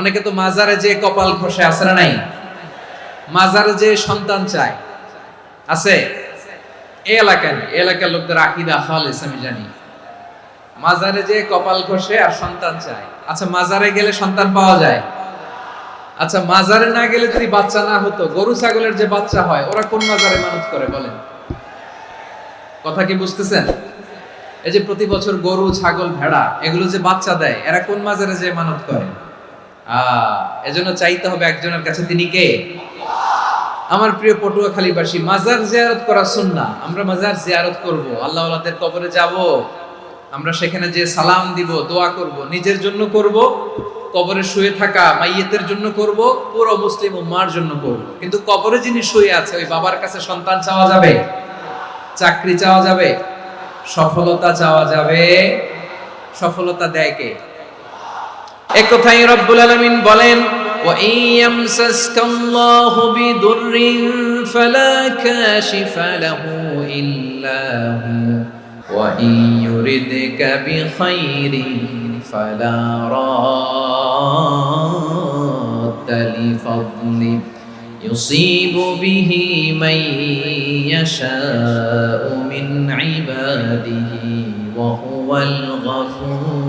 অনেকে তো মাজারে যে কপাল খসে আছে না নাই? মাজারে যে সন্তান চায়, আছে? এই এলাকায়। এলাকার লোকদের আকিদা, খালেস, আমি জানি। মাজারে যে কপাল ঘষে আর সন্তান চায় আচ্ছা মাজারে গেলে সন্তান পাওয়া যায়? আচ্ছা মাজারে না গেলে যদি বাচ্চা না হতো, গরু, ছাগলের যে বাচ্চা হয়, ওরা কোন মাজারে মানুষ করে, বলেন? কথা কি বুঝতেছেন? এই যে প্রতি বছর গরু, ছাগল, ভেড়া, এগুলো যে বাচ্চা দেয়, এরা কোন মাজারে যে মানত করে? এজন্য চাইতে হবে একজনের কাছে, তিনি কে? আমার প্রিয় পটুয়াখালীবাসী, মাজার জিয়ারত করা সুন্না আমরা মাজার জিয়ারত করব। আল্লাহ আল্লাহদের কবরে যাব। আমরা সেখানে যে সালাম দিব, দোয়া করব। নিজের জন্য করব, কবরে শুয়ে থাকা মাইয়েতের জন্য করব, পুরো মুসলিম উম্মার জন্য করব। কিন্তু কবরে যিনি শুয়ে আছে, ওই বাবার কাছে সন্তান চাওয়া যাবে? চাকরি চাওয়া যাবে? সফলতা চাওয়া যাবে? সফলতা দেয় কে? এক কথাই রব্বুল আলামিন বলেন وَإِن يَمْسَسْكَ اللَّهُ بِضُرٍّ فَلَا كَاشِفَ لَهُ إِلَّا هُوَ وَإِن يُرِدْكَ بِخَيْرٍ فَلَا رَادَّ لِفَضْلِهِ يصيب به من يشاء من عباده وهو الغفور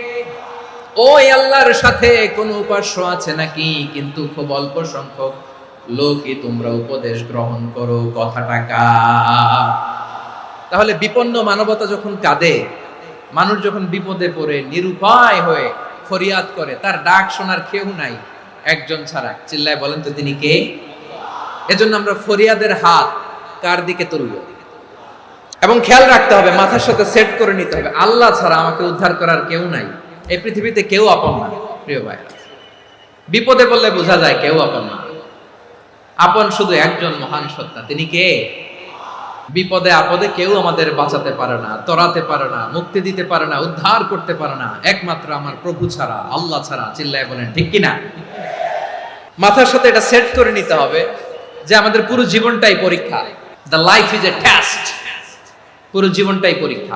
ওই আল্লাহর সাথে কোন উপাস্য আছে নাকি? কিন্তু খুব অল্প সংখ্যক লোকই তোমরা উপদেশ গ্রহণ করো, কথাটা কা তাহলে বিপন্ন মানবতা যখন কাঁদে, মানুষ যখন বিপদে পড়ে, নিরুপায় হয়ে ফরিয়াদ করে, তার ডাক শোনার কেউ নাই, একজন ছাড়া। চিল্লায় বলেন তো তিনি কে? এজন্য আমরা ফরিয়াদের হাত কার দিকে তুলব? এবং খেয়াল রাখতে হবে, মাথার সাথে সেট করে নিতে হবে। আল্লাহ ছাড়া আমাকে উদ্ধার করার কেউ নাই। এই পৃথিবীতে কেউ আপন না, প্রিয় ভাইরা বিপদে বললে বোঝা যায় কেউ আপন না। আপন শুধু একজন মহান সত্তা, তিনি কে? বিপদে, আপদে কেউ আমাদের বাঁচাতে পারে না, তরাতে পারে না, মুক্তি দিতে পারে না, উদ্ধার করতে পারে না। একমাত্র আমার প্রভু ছাড়া, আল্লাহ ছাড়া, চিল্লায় বলেন, ঠিক কিনা? মাথার সাথে এটা সেট করে নিতে হবে যে আমাদের পুরো জীবনটাই পরীক্ষা। The life is a test পুরো জীবনটাই পরীক্ষা।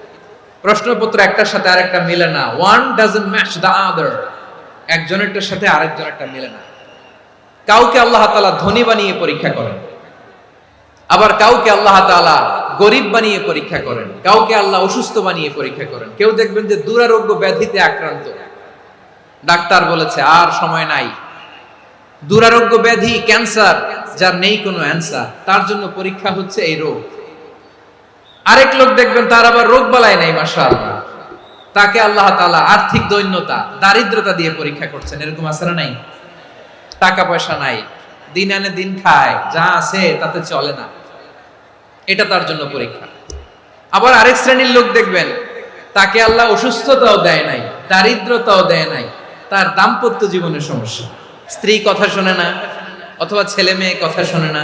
প্রশ্নপত্র একটার সাথে আরেকটা মিলে না। One doesn't match the other একজনেরটার সাথে আরেকজনেরটা মিলে না। কাউকে আল্লাহ তাআলা ধনী বানিয়ে পরীক্ষা করেন। আবার কাউকে আল্লাহ তাআলা গরিব বানিয়ে পরীক্ষা করেন। কাউকে আল্লাহ অসুস্থ বানিয়ে পরীক্ষা করেন। কেউ দেখবেন যে দুরারোগ্য ব্যাধিতে আক্রান্ত। ডাক্তার বলেছে, আর সময় নাই। দুরারোগ্য ব্যাধি, ক্যান্সার, যার নেই কোনো অ্যান্সার। তার জন্য পরীক্ষা হচ্ছে এই রোগ। আরেক লোক দেখবেন তার আবার রোগ বালাই নাই, মাশাআল্লাহ। তাকে আল্লাহ তাআলা আর্থিক দৈন্যতা, দারিদ্রতা দিয়ে পরীক্ষা করছেন। এরকম আছে নাই? টাকা পয়সা নাই। দিন আনে দিন খায়, যা আছে তাতে চলে না। এটা তার জন্য পরীক্ষা। আবার আরেক শ্রেণির লোক দেখবেন, তাকে আল্লাহ অসুস্থতাও দেয় নাই, দারিদ্রতাও দেয় নাই। তার দাম্পত্য জীবনের সমস্যা। স্ত্রী কথা শোনে না, অথবা ছেলে মেয়ে কথা শোনে না।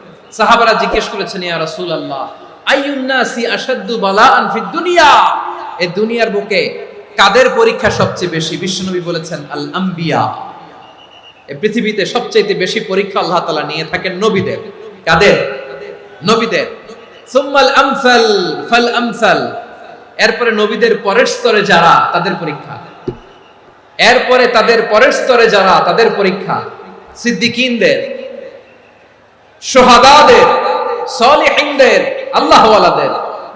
সাহাবারা জিজ্ঞেস করেছেন, ইয়া রাসূলুল্লাহ আশাদ্দু বালাআন ফিদ দুনিয়া? এই দুনিয়ার বুকে কাদের পরীক্ষা সবচেয়ে বেশি? বিশ্বনবী বলেছেন, আল এই পৃথিবীতে সবচেয়ে বেশি পরীক্ষা আল্লাহ তাআলা নিয়ে থাকেন নবীদের। কাদের? নবীদের। সুম্মাল আমসাল, ফাল আমসাল। এরপরে নবীদের পরের স্তরে যারা, তাদের পরীক্ষা। এরপরে তাদের পরের স্তরে যারা, তাদের পরীক্ষা। সিদ্দিকিনদের। সোহাদাদের সলিহিনদের, আল্লাহওয়ালাদের,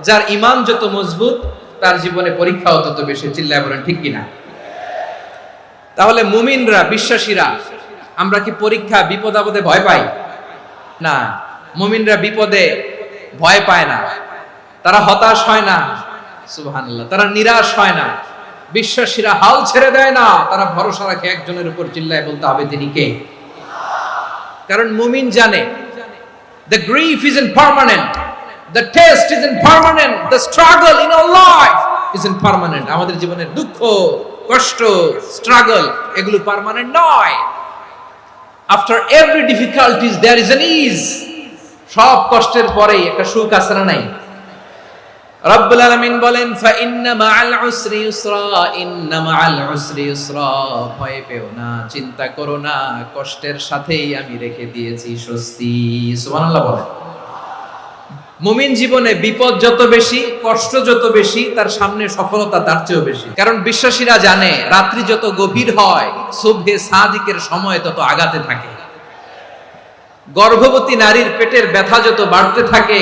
যার ইমান যত মজবুত, তার জীবনে পরীক্ষাও তত বেশি। চিল্লায় বলেন, ঠিক কিনা? তাহলে মুমিনরা, বিশ্বাসীরা, আমরা কি পরীক্ষা বিপদ আপদে ভয় পাই? না, মুমিনরা বিপদে ভয় পায় না। তারা হতাশ হয় না। সুবহানাল্লাহ, তারা নিরাশ হয় না। বিশ্বাসীরা হাল ছেড়ে দেয় না। তারা ভরসা রাখে একজনের উপর। চিল্লায় বলতে হবে তিনি কে? কারণ মুমিন জানে the grief isn't permanent the test isn't permanent the struggle in our life isn't permanent আমাদের জীবনের দুঃখ কষ্ট স্ট্রাগল এগুলো পার্মানেন্ট নয় after every difficulties there is an ease সব কষ্টের পরেই একটা সুখ আছে না নাই রব্বুল আলামিন বলেন ফা ইন্না ভয় পেও না, চিন্তা করো না, কষ্টের সাথেই আমি রেখে দিয়েছি স্বস্তি। সুবহানাল্লাহ বলেন। মুমিন জীবনে বিপদ যত বেশি, কষ্ট যত বেশি, তার সামনে সফলতা তার চেয়েও বেশি। কারণ বিশ্বাসীরা জানে, রাত্রি যত গভীর হয় সুবহে সাদিকের সময় তত আগাতে থাকে। গর্ভবতী নারীর পেটের ব্যথা যত বাড়তে থাকে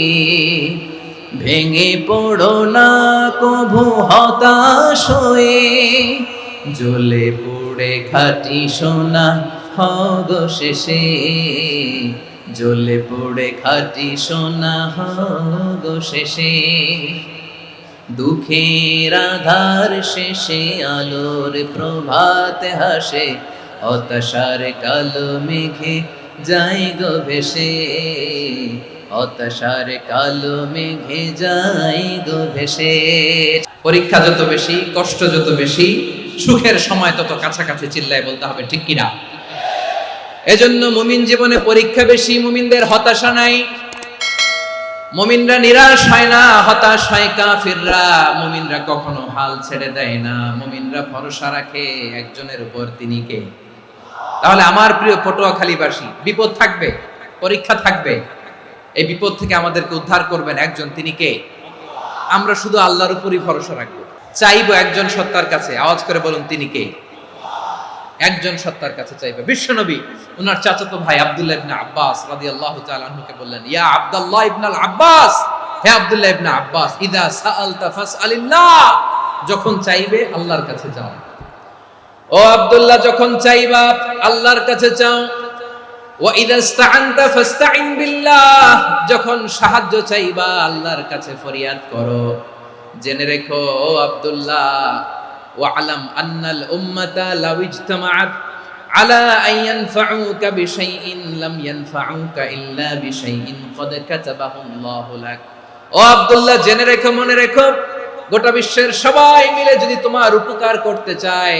ভেঙে পড়ো না, কভু হতাশ হয়ে। জ্বলে পুড়ে খাটি সোনা, হগ শেষে। জ্বলে পুড়ে খাটি সোনা, হগ শেষে। দুঃখের আধার শেষে আলোর প্রভাত হাসে, হতাশার কালো মেঘে যাই গো ভেসে। হতাশার কালো মেঘে যাই গো ভেসে। পরীক্ষা যত বেশি, কষ্ট যত বেশি, সুখের সময় তত কাছাকাছি চিল্লায় বলতে হবে, ঠিক কিনা? এজন্য মুমিন জীবনে পরীক্ষা বেশি, মুমিনদের হতাশা নাই। মুমিনরা নিরাশ হয় না, হতাশ হয় কাফিররা। মুমিনরা কখনো হাল ছেড়ে দেয় না, মুমিনরা ভরসা রাখে একজনের উপর তিনি কে? তাহলে আমার প্রিয় পটুয়াখালীবাসী, বিপদ থাকবে, পরীক্ষা থাকবে। এই বিপদ থেকে আমাদেরকে উদ্ধার করবেন একজন, তিনি কে? আমরা শুধু আল্লাহর উপরই ভরসা রাখব। চাইব একজন সত্তার কাছে। আওয়াজ করে বলুন, তিনি কে? একজন সত্তার কাছে চাইবে। বিশ্বনবী ওনার চাচাতো ভাই আব্দুল্লাহ ইবনে আব্বাস রাদিয়াল্লাহু তাআলা আনহুকে বললেন, ইয়া আব্দুল্লাহ ইবনে আব্বাস, হে আব্দুল্লাহ ইবনে আব্বাস, ইদা সাআলতা ফাসআলিল্লাহ। যখন চাইবে আল্লাহর কাছে যাও। ও আব্দুল্লাহ, যখন চাইবা আল্লাহর কাছে চাও যখন সাহায্য চাইবা, আল্লাহর কাছে ফরিয়াদ করো। জেনে রেখো, ও আব্দুল্লাহ, ওয়ালাম আন্নাল উম্মাতা আলা ও জেনে রেখো, মনে রেখো, গোটা বিশ্বের সবাই মিলে যদি তোমার উপকার করতে চায়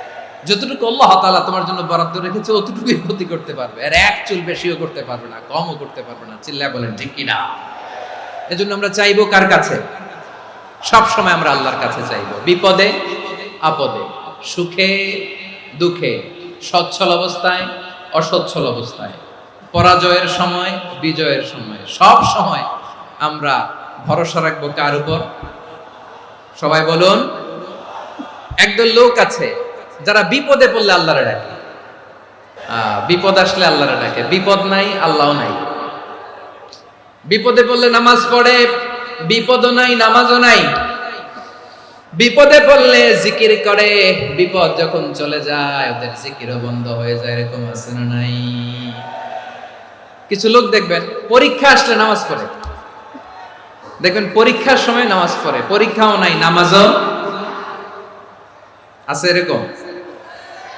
যতটুকু আল্লাহ তাআলা তোমার জন্য বরাদ্দ রেখেছে, অতটুকুই ক্ষতি করতে পারবে। আর এক চুল বেশিও করতে পারবে না, কমও করতে পারবে না। চিল্লা বলেন, ঠিক কিনা? এজন্য আমরা চাইব কার কাছে? সব সময় আমরা আল্লাহর কাছে চাইব। বিপদে, আপদে, সুখে, দুঃখে, সচ্ছল অবস্থায়, অসচ্ছল অবস্থায়, পরাজয়ের সময়, বিজয়ের সময়। সব সময় আমরা ভরসা রাখব কার উপর? সবাই বলুন, একদল লোক আছে যারা বিপদে পড়লে আল্লাহরে ডাকে। বিপদ আসলে আল্লাহরে ডাকে। বিপদ নাই, আল্লাহও নাই। বিপদে পড়লে নামাজ পড়ে, বিপদও নাই, নামাজও নাই। বিপদে পড়লে জিকির করে, বিপদ যখন চলে যায়, ওদের জিকিরও বন্ধ হয়ে যায়, এরকম আছে না নাই? কিছু লোক দেখবেন, পরীক্ষা আসলে নামাজ পড়ে। দেখবেন, পরীক্ষার সময় নামাজ পড়ে। পরীক্ষাও নাই, নামাজও আছে এরকম।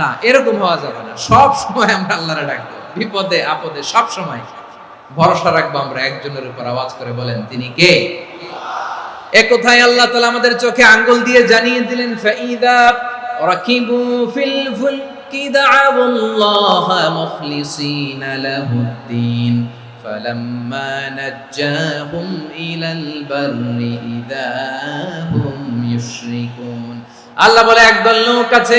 না এরকম হওয়া যাবে না সব সময় আমরা আল্লাহরে ডাকবো বিপদে আপদে সব সময় ভরসা রাখবো আমরা একজনের উপর আওয়াজ করে বলেন তিনি কে এ কোথায় আল্লাহ তাআলা আমাদের চোখে আঙ্গুল দিয়ে জানিয়ে দিলেন ফাইদা রাকিবু ফিল ফুলকি দাআউল্লাহ মুখলিসিনা লাহুদ্দিন فلما نجاهم إلى البر إذا هم يشركون আল্লাহ বলে একদল লোক আছে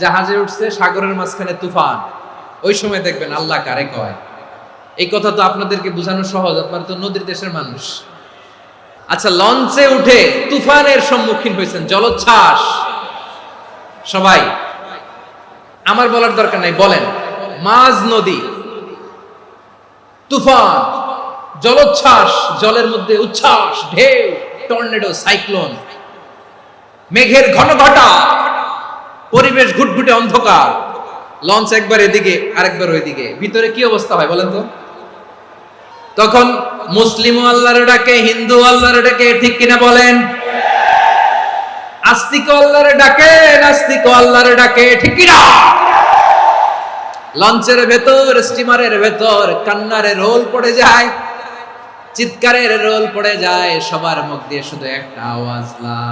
জাহাজে উঠছে, সাগরের মাঝখানে তুফান। ওই সময় দেখবেন আল্লাহ কারে কয়? এই কথা তো আপনাদেরকে বোঝানো সহজ, আপনারা তো নদীর দেশের মানুষ। আচ্ছা লঞ্চে উঠে তুফানের সম্মুখীন হয়েছেন, জলোচ্ছ্বাস। সবাই, আমার বলার দরকার নাই, বলেন। মাঝ নদী, তুফান, জলোচ্ছ্বাস, জলের মধ্যে উচ্ছ্বাস, ঢেউ, টর্নেডো, সাইক্লোন। মেঘের ঘন ঘটা পরিবেশ ঘুটঘুটে অন্ধকার। লঞ্চ একবার এদিকে, আরেকবার ওইদিকে। ভিতরে কি অবস্থা হয় বলেন তো? তখন মুসলিম আল্লাহর ডাকে, হিন্দু আল্লাহর ডাকে, ঠিক কিনা বলেন? আস্তিক আল্লাহর ডাকে, নাস্তিক আল্লাহর ডাকে, ঠিক কিনা? লঞ্চের ভেতর, স্টিমারের ভেতর, কান্নারে রোল পড়ে যায়, চিৎকারের রোল পড়ে যায়, সবার মুখ দিয়ে শুধু একটা আওয়াজ, লা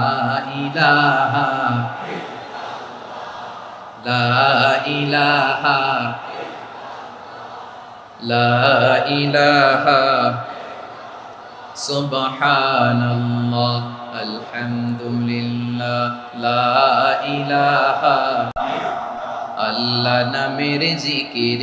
ইলাহা লা ইলাহা লা ইলাহা সুবহানাল্লাহ আলহামদুলিল্লাহ লা ইলাহা। আল্লাহ নামের জিকির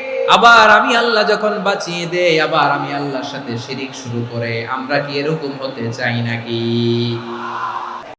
আবার আমি আল্লাহ যখন বাঁচিয়ে দেয় আবার আমি আল্লাহর সাথে শিরিক শুরু করে, আমরা কি এরকম হতে চাই নাকি?